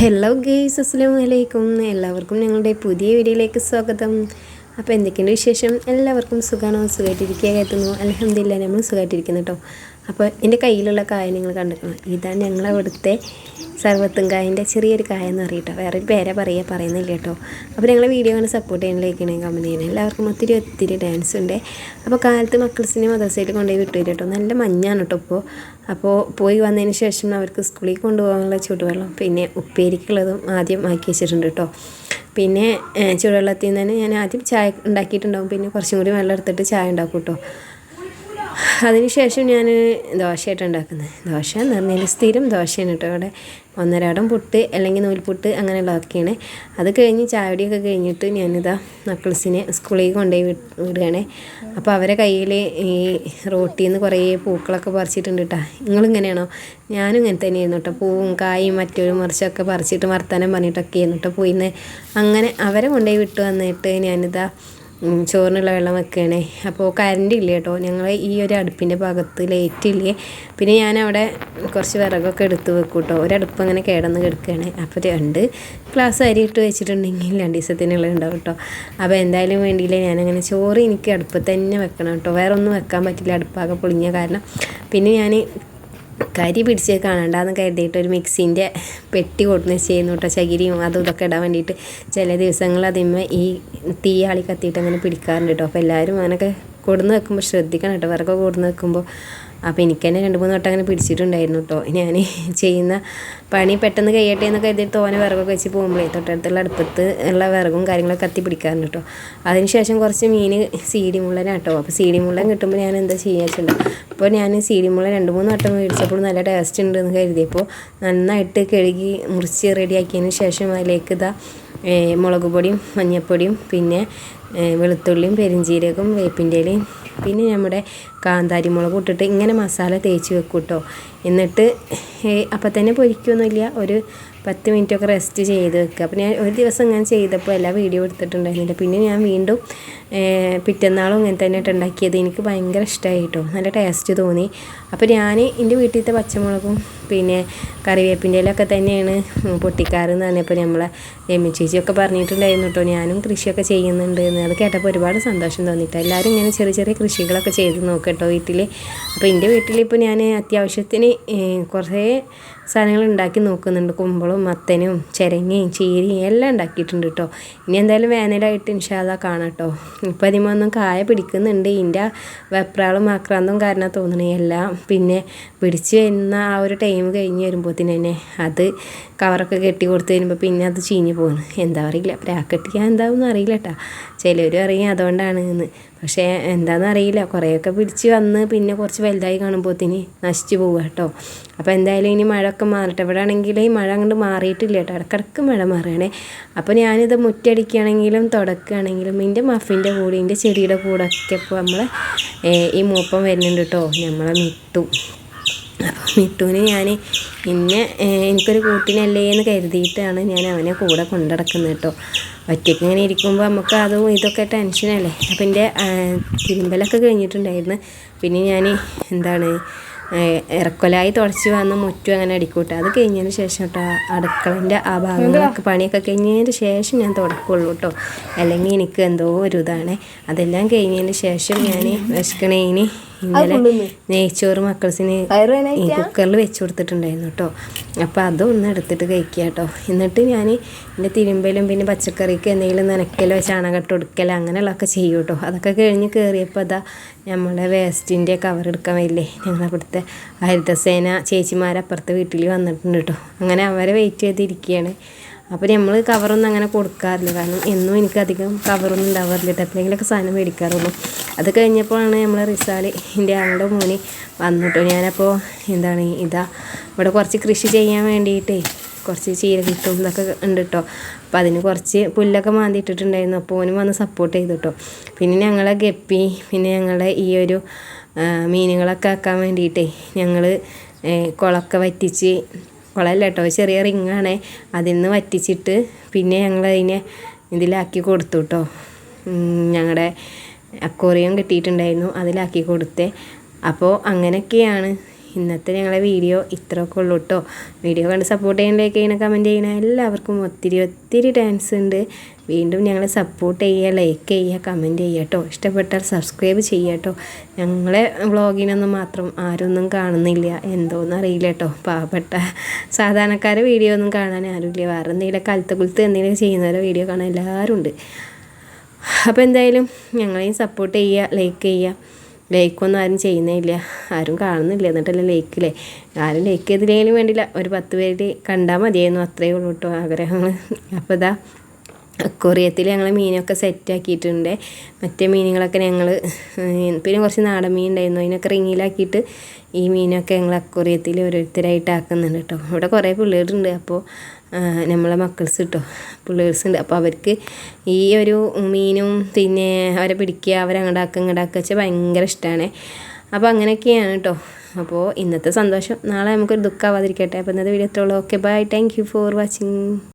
Hello guys അസ്സാം വലൈക്കും എല്ലാവർക്കും ഞങ്ങളുടെ പുതിയ വീഡിയോയിലേക്ക് സ്വാഗതം. അപ്പോൾ എന്തൊക്കെയുണ്ട് വിശേഷം? എല്ലാവർക്കും സുഖമാണോ സുഖമായിട്ടിരിക്കുക എത്തുന്നു അലഹമില്ല നമ്മൾ സുഖമായിട്ടിരിക്കുന്നു കേട്ടോ അപ്പോൾ എന്റെ കയ്യിലുള്ള കായ നിങ്ങൾ കണ്ടിരിക്കണം ഇതാണ് ഞങ്ങളവിടുത്തെ സർവത്തും കായന്റെ ചെറിയൊരു കായ എന്ന് പറയട്ടോ വേറെ പേരെ പറയുക പറയുന്നില്ല കേട്ടോ. അപ്പോൾ ഞങ്ങളെ വീഡിയോ കാണാൻ സപ്പോർട്ട് ചെയ്യാനിലേക്കാണ് കമന്റ് ചെയ്യണം എല്ലാവർക്കും ഒത്തിരി ഒത്തിരി ഡാൻസ് ഉണ്ട്. അപ്പോൾ കാലത്ത് മക്കൾസിനെ മദ്രസയിൽ കൊണ്ടുപോയി വിട്ടു കേട്ടോ. നല്ല മഞ്ഞാണ് കേട്ടോ ഇപ്പോൾ അപ്പോൾ പോയി വന്നതിന് ശേഷം അവർക്ക് സ്കൂളിൽ കൊണ്ടുപോകാനുള്ള ചൂടുവെള്ളം പിന്നെ ഉപ്പേരിക്കുള്ളതും ആദ്യം ആക്കി വെച്ചിട്ടുണ്ട് കേട്ടോ. പിന്നെ ചൂടുവെള്ളത്തിൽ നിന്ന് തന്നെ ഞാൻ ആദ്യം ചായ ഉണ്ടാക്കിയിട്ടുണ്ടാവും. പിന്നെ കുറച്ചും കൂടി വെള്ളം എടുത്തിട്ട് ചായ ഉണ്ടാക്കും കേട്ടോ. അതിന് ശേഷം ഞാൻ ദോശയായിട്ട് ഉണ്ടാക്കുന്നത്. ദോശ എന്ന് പറഞ്ഞാൽ സ്ഥിരം ദോശയാണ് കേട്ടോ അവിടെ. ഒന്നരാടം പുട്ട് അല്ലെങ്കിൽ നൂൽപുട്ട് അങ്ങനെയുള്ളതൊക്കെയാണ്. അത് കഴിഞ്ഞ് ചായടിയൊക്കെ കഴിഞ്ഞിട്ട് ഞാനിതാ നക്കിൾസിനെ സ്കൂളിൽ കൊണ്ടുപോയി വിടുകയാണ്. അപ്പോൾ അവരെ കയ്യിൽ ഈ റോട്ടിൽ നിന്ന് കുറേ പൂക്കളൊക്കെ പറിച്ചിട്ടുണ്ട് കേട്ടോ. നിങ്ങളിങ്ങനെയാണോ? ഞാനും ഇങ്ങനെ തന്നെയായിരുന്നു കേട്ടോ. പൂവും കായും മറ്റൊരു മറിച്ചൊക്കെ പറിച്ചിട്ട് വർത്താനം പറഞ്ഞിട്ടൊക്കെ ആയിരുന്നു കേട്ടോ പോയിന്ന്. അങ്ങനെ അവരെ കൊണ്ടുപോയി വിട്ടു വന്നിട്ട് ഞാനിതാ ചോറിനുള്ള വെള്ളം വെക്കുകയാണേ. അപ്പോൾ കറണ്ട് ഇല്ല കേട്ടോ ഞങ്ങൾ ഈ ഒരു അടുപ്പിന്റെ ഭാഗത്ത് ലൈറ്റ് ഇല്ലേ? പിന്നെ ഞാൻ അവിടെ കുറച്ച് വിറകൊക്കെ എടുത്ത് വെക്കും കേട്ടോ ഒരടുപ്പ് അങ്ങനെ കേടന്ന് കിടക്കുകയാണ്. അപ്പോൾ രണ്ട് ഗ്ലാസ് അരി ഇട്ട് വെച്ചിട്ടുണ്ടെങ്കിൽ രണ്ട് ദിവസത്തിനുള്ള ഉണ്ടാവും കേട്ടോ അപ്പോൾ എന്തായാലും വേണ്ടിയില്ല ഞാനങ്ങനെ ചോറ് എനിക്ക് അടുപ്പ് തന്നെ വെക്കണം കേട്ടോ വേറെ ഒന്നും വെക്കാൻ പറ്റില്ല. അടുപ്പാകെ പൊളിഞ്ഞ കാരണം. പിന്നെ ഞാൻ കരി പിടിച്ച് കാണണ്ടെന്ന് കരുതിയിട്ട് ഒരു മിക്സിന്റെ പെട്ടി കൊടുന്ന് ചെയ്യുന്നു കേട്ടോ ചകിരിയും അതും ഇതൊക്കെ ഇടാൻ വേണ്ടിയിട്ട്. ചില ദിവസങ്ങൾ അതിന്മേ ഈ തീ ആളി കത്തിയിട്ട് അങ്ങനെ പിടിക്കാറുണ്ട് കേട്ടോ. അപ്പോൾ എല്ലാവരും അങ്ങനെയൊക്കെ കൊടുന്ന് വെക്കുമ്പോൾ ശ്രദ്ധിക്കണം കേട്ടോ. വിറക് കൊടുന്ന് വെക്കുമ്പോൾ അപ്പോൾ എനിക്ക് തന്നെ രണ്ട് മൂന്ന് വട്ടം അങ്ങനെ പിടിച്ചിട്ടുണ്ടായിരുന്നു കേട്ടോ ഞാൻ ചെയ്യുന്ന പണി പെട്ടെന്ന് കഴിയട്ടെ എന്നൊക്കെ എഴുതി തോനെ വിറകൊക്കെ വെച്ച് പോകുമ്പോഴേ തൊട്ടടുത്തുള്ള അടുപ്പത്ത് ഉള്ള വിറകും കാര്യങ്ങളൊക്കെ കത്തി പിടിക്കാറുണ്ട് കേട്ടോ അതിനുശേഷം കുറച്ച് മീൻ സീഡി മുള്ളനാണ് കേട്ടോ അപ്പോൾ സീഡി മുള്ളൻ കിട്ടുമ്പോൾ ഞാൻ എന്താ ചെയ്യാച്ചുണ്ട് അപ്പോൾ ഞാൻ സീഡി മുള്ളൻ രണ്ട് മൂന്ന് വട്ടം മേടിച്ചപ്പോൾ നല്ല ടേസ്റ്റ് ഉണ്ട് എന്ന് കരുതിയപ്പോൾ നന്നായിട്ട് കഴുകി മുറിച്ച് റെഡിയാക്കിയതിന് ശേഷം അതിലേക്ക് ഇതാ മുളക് പൊടിയും മഞ്ഞൾപ്പൊടിയും പിന്നെ വെളുത്തുള്ളിയും പെരിഞ്ചീരകവും വേപ്പിന്റെ ഇലയും പിന്നെ നമ്മുടെ കാന്താരി മുളക് ഇട്ടിട്ട് ഇങ്ങനെ മസാല തേച്ച് വെക്കും കേട്ടോ എന്നിട്ട് അപ്പം തന്നെ പൊരിക്കൊന്നുമില്ല. ഒരു പത്ത് മിനിറ്റൊക്കെ റെസ്റ്റ് ചെയ്ത് വെക്കുക. അപ്പോൾ ഞാൻ ഒരു ദിവസം ഇങ്ങനെ ചെയ്തപ്പോൾ എല്ലാ വീഡിയോ എടുത്തിട്ടുണ്ടായിരുന്നില്ല. പിന്നെ ഞാൻ വീണ്ടും പിറ്റന്നാളും ഇങ്ങനെ തന്നെ ഉണ്ടാക്കിയത് എനിക്ക് ഭയങ്കര ഇഷ്ടമായി കേട്ടോ. നല്ല ടേസ്റ്റ് തോന്നി. അപ്പോൾ ഞാൻ എന്റെ വീട്ടിലത്തെ പച്ചമുളകും പിന്നെ കറിവേപ്പിന്റെ ഇലയൊക്കെ തന്നെയാണ് പൊട്ടിക്കാറെന്ന് പറഞ്ഞപ്പോൾ നമ്മളെ രമ്യ ചേച്ചിയൊക്കെ പറഞ്ഞിട്ടുണ്ടായിരുന്നു കേട്ടോ. ഞാനും കൃഷിയൊക്കെ ചെയ്യുന്നുണ്ട് എന്ന്. അത് കേട്ടപ്പോൾ ഒരുപാട് സന്തോഷം തോന്നിയിട്ടോ എല്ലാവരും ഇങ്ങനെ ചെറിയ ചെറിയ കൃഷികളൊക്കെ ചെയ്ത് നോക്കട്ടോ വീട്ടിൽ അപ്പോൾ എന്റെ വീട്ടിൽ ഇപ്പോൾ ഞാൻ അത്യാവശ്യത്തിന് കുറേ സാധനങ്ങൾ ഉണ്ടാക്കി നോക്കുന്നുണ്ട്. കുമ്പളും മത്തനും ചിരങ്ങയും ചീരയും എല്ലാം ഉണ്ടാക്കിയിട്ടുണ്ട് കേട്ടോ ഇനി എന്തായാലും വേനലായിട്ട് ഇൻഷാല്ല കാണാം കേട്ടോ ഇപ്പം അതിമൊന്നും കായ പിടിക്കുന്നുണ്ട്. ഇതിന്റെ വെപ്രാളും ആക്രാന്തവും കാരണം തോന്നണേ എല്ലാം പിന്നെ പിടിച്ച് വരുന്ന ആ ഒരു ടൈം കഴിഞ്ഞ് വരുമ്പോഴത്തേന് തന്നെ അത് കവറൊക്കെ കെട്ടി കൊടുത്ത് വരുമ്പോൾ പിന്നെ അത് ചീഞ്ഞ് പോകുന്നു എന്താ അറിയില്ല. പ്രാക്കട്ടിക്കാൻ എന്താണെന്ന് അറിയില്ല കേട്ടോ ചിലർ അറിയാം അതുകൊണ്ടാണ് എന്ന് പക്ഷേ എന്താണെന്ന് അറിയില്ല. കുറേയൊക്കെ പിടിച്ച് വന്ന് പിന്നെ കുറച്ച് വലുതായി കാണുമ്പോഴത്തേന് നശിച്ചു പോവുക കേട്ടോ അപ്പോൾ എന്തായാലും ഇനി മഴയൊക്കെ മാറട്ടെ. ഇവിടെ ആണെങ്കിൽ ഈ മഴ അങ്ങോട്ട് മാറിയിട്ടില്ല കേട്ടോ. ഇടക്കിടക്ക് മഴ മാറുകയാണേ. അപ്പോൾ ഞാനിത് മുറ്റടിക്കുകയാണെങ്കിലും തുടക്കുകയാണെങ്കിലും എന്റെ മഫിന്റെ കൂടെ എന്റെ ചെടിയുടെ കൂടെ ഒക്കെ ഇപ്പോൾ നമ്മൾ ഈ മൂപ്പം വരുന്നുണ്ട് കേട്ടോ. നമ്മളെ മിട്ടു. അപ്പോൾ മിട്ടുവിന് ഞാൻ ഏഹ്, എനിക്കൊരു കൂട്ടിനല്ലേ എന്ന് കരുതിയിട്ടാണ് ഞാൻ അവനെ കൂടെ കൊണ്ടുനടക്കുന്നത് കേട്ടോ. ഒറ്റയ്ക്ക് ഇങ്ങനെ ഇരിക്കുമ്പോൾ നമുക്ക് അതും ഇതൊക്കെ ടെൻഷനല്ലേ? അപ്പം എന്റെ തിരുമ്പലൊക്കെ കഴിഞ്ഞിട്ടുണ്ടായിരുന്നു. പിന്നെ ഞാൻ എന്താണ് ഇറക്കൊലായി തുടച്ച് വന്ന് മുറ്റും അങ്ങനെ അടിക്കൂട്ട. അത് കഴിഞ്ഞതിന് ശേഷം കേട്ടോ അടുക്കളന്റെ ആ ഭാഗങ്ങളൊക്കെ പണിയൊക്കെ കഴിഞ്ഞതിന് ശേഷം ഞാൻ തുടക്കുള്ളൂ കേട്ടോ അല്ലെങ്കിൽ എനിക്ക് എന്തോ ഒരു ഇതാണ്. അതെല്ലാം കഴിഞ്ഞതിന് ശേഷം ഞാൻ വിശക്കണേന് ഇന്നലെ നെയ്ച്ചോറ് മക്കൾസിന് ഈ കുക്കറിൽ വെച്ച് കൊടുത്തിട്ടുണ്ടായിരുന്നു കേട്ടോ. അപ്പോൾ അതൊന്ന് എടുത്തിട്ട് കഴിക്കുക കേട്ടോ. എന്നിട്ട് ഞാൻ എന്റെ തിരുമ്പലും പിന്നെ പച്ചക്കറിക്ക് എന്തെങ്കിലും നനയ്ക്കലോ ചാണകട്ട് കൊടുക്കലോ അങ്ങനെയുള്ളതൊക്കെ ചെയ്യും കേട്ടോ. അതൊക്കെ കഴിഞ്ഞ് കയറിയപ്പോൾ അതാ നമ്മുടെ വേസ്റ്റിന്റെ കവർ എടുക്കാൻ വരില്ലേ? ഞങ്ങളവിടുത്തെ ഹരിതസേന ചേച്ചിമാരപ്പുറത്തെ വീട്ടിൽ വന്നിട്ടുണ്ട് കേട്ടോ. അങ്ങനെ അവരെ വെയിറ്റ് ചെയ്തിരിക്കുകയാണ് അപ്പോൾ നമ്മൾ കവറൊന്നും അങ്ങനെ കൊടുക്കാറില്ല. കാരണം എന്നും എനിക്കധികം കവറൊന്നും ഉണ്ടാവാറില്ല. കേട്ടോ. എപ്പോഴെങ്കിലൊക്കെ സാധനം മേടിക്കാറുള്ളൂ. അത് കഴിഞ്ഞപ്പോഴാണ് നമ്മൾ റിസാൽ എന്റെ ആളുടെ മോന് വന്നിട്ടോ. ഞാനപ്പോൾ എന്താണ് ഇതാ ഇവിടെ കുറച്ച് കൃഷി ചെയ്യാൻ വേണ്ടിയിട്ടേ കുറച്ച് ചീര കിട്ടും ഇതൊക്കെ ഉണ്ട് കേട്ടോ അപ്പോൾ അതിന് കുറച്ച് പുല്ലൊക്കെ മാന്തി ഇട്ടിട്ടുണ്ടായിരുന്നു അപ്പോൾ ഓനും വന്ന് സപ്പോർട്ട് ചെയ്തു കേട്ടോ പിന്നെ ഞങ്ങളെ ഗപ്പി പിന്നെ ഞങ്ങളുടെ ഈ ഒരു മീനുകളൊക്കെ ആക്കാൻ വേണ്ടിയിട്ടേ ഞങ്ങൾ കുളമൊക്കെ വറ്റിച്ച് കുളമല്ല കേട്ടോ ചെറിയ റിങ്ങാണ്. അതിൽ നിന്ന് വറ്റിച്ചിട്ട് പിന്നെ ഞങ്ങൾ അതിനെ ഇതിലാക്കി കൊടുത്തു കേട്ടോ ഞങ്ങളുടെ അക്വറിയം കിട്ടിയിട്ടുണ്ടായിരുന്നു അതിലാക്കി കൊടുത്തേ. അപ്പോൾ അങ്ങനെയൊക്കെയാണ് ഇന്നത്തെ ഞങ്ങളുടെ വീഡിയോ ഇത്രയൊക്കെ ഉള്ളൂ കേട്ടോ വീഡിയോ കണ്ട് സപ്പോർട്ട് ചെയ്യാൻ ലൈക്ക് കമന്റ് ചെയ്യണ. എല്ലാവർക്കും ഒത്തിരി ഒത്തിരി ഡാൻസ് ഉണ്ട്. വീണ്ടും ഞങ്ങളെ സപ്പോർട്ട് ചെയ്യുക ലൈക്ക് ചെയ്യുക കമന്റ് ചെയ്യുക കേട്ടോ. ഇഷ്ടപ്പെട്ടാൽ സബ്സ്ക്രൈബ് ചെയ്യുക കേട്ടോ. ഞങ്ങളെ വ്ളോഗിനൊന്നും മാത്രം ആരൊന്നും കാണുന്നില്ല. എന്തോന്നും അറിയില്ല കേട്ടോ. പാവപ്പെട്ട സാധാരണക്കാരെ വീഡിയോ ഒന്നും കാണാൻ ആരുമില്ല. വേറെ എന്തെങ്കിലും കലത്ത് കുലത്ത് എന്തെങ്കിലും ചെയ്യുന്നവരെ വീഡിയോ കാണാൻ എല്ലാവരും ഉണ്ട്. അപ്പോൾ എന്തായാലും ഞങ്ങളെയും സപ്പോർട്ട് ചെയ്യുക ലൈക്ക് ചെയ്യുക. ലൈക്കൊന്നും ആരും ചെയ്യുന്നില്ല. ആരും കാണുന്നില്ല എന്നിട്ടല്ലേ ലൈക്കില്ലേ ആരും ലൈക്ക് ചെയ്തില്ലെങ്കിലും വേണ്ടില്ല. ഒരു പത്ത് പേര് കണ്ടാൽ മതിയായിരുന്നു. അത്രയേ ഉള്ളൂ കേട്ടോ ആഗ്രഹങ്ങൾ അപ്പോൾ ഇതാ അക്വറിയത്തിൽ ഞങ്ങൾ മീനൊക്കെ സെറ്റ് ആക്കിയിട്ടുണ്ട്. മറ്റേ മീനുകളൊക്കെ ഞങ്ങൾ പിന്നെ കുറച്ച് നാടൻ മീൻ ഉണ്ടായിരുന്നു. അതിനൊക്കെ റിങ്ങിലാക്കിയിട്ട് ഈ മീനൊക്കെ ഞങ്ങൾ അക്വറിയത്തിൽ ഓരോരുത്തരായിട്ട് ആക്കുന്നുണ്ട് കേട്ടോ. ഇവിടെ കുറേ പിള്ളേരുണ്ട്. അപ്പോൾ നമ്മളെ മക്കൾസ് കിട്ടോ പിള്ളേഴ്സ് ഉണ്ട്. അപ്പോൾ അവർക്ക് ഈ ഒരു മീനും പിന്നെ അവരെ പിടിക്കുക അവരങ്ങടാക്കുക ഇങ്ങടാക്കുക വെച്ചാൽ ഭയങ്കര ഇഷ്ടമാണ് അപ്പോൾ അങ്ങനെയൊക്കെയാണ് കേട്ടോ അപ്പോൾ ഇന്നത്തെ സന്തോഷം. നാളെ നമുക്കൊരു ദുഃഖമാവാതിരിക്കട്ടെ അപ്പോൾ ഇന്നത്തെ video എത്രയുള്ളൂ okay bye thank you for watching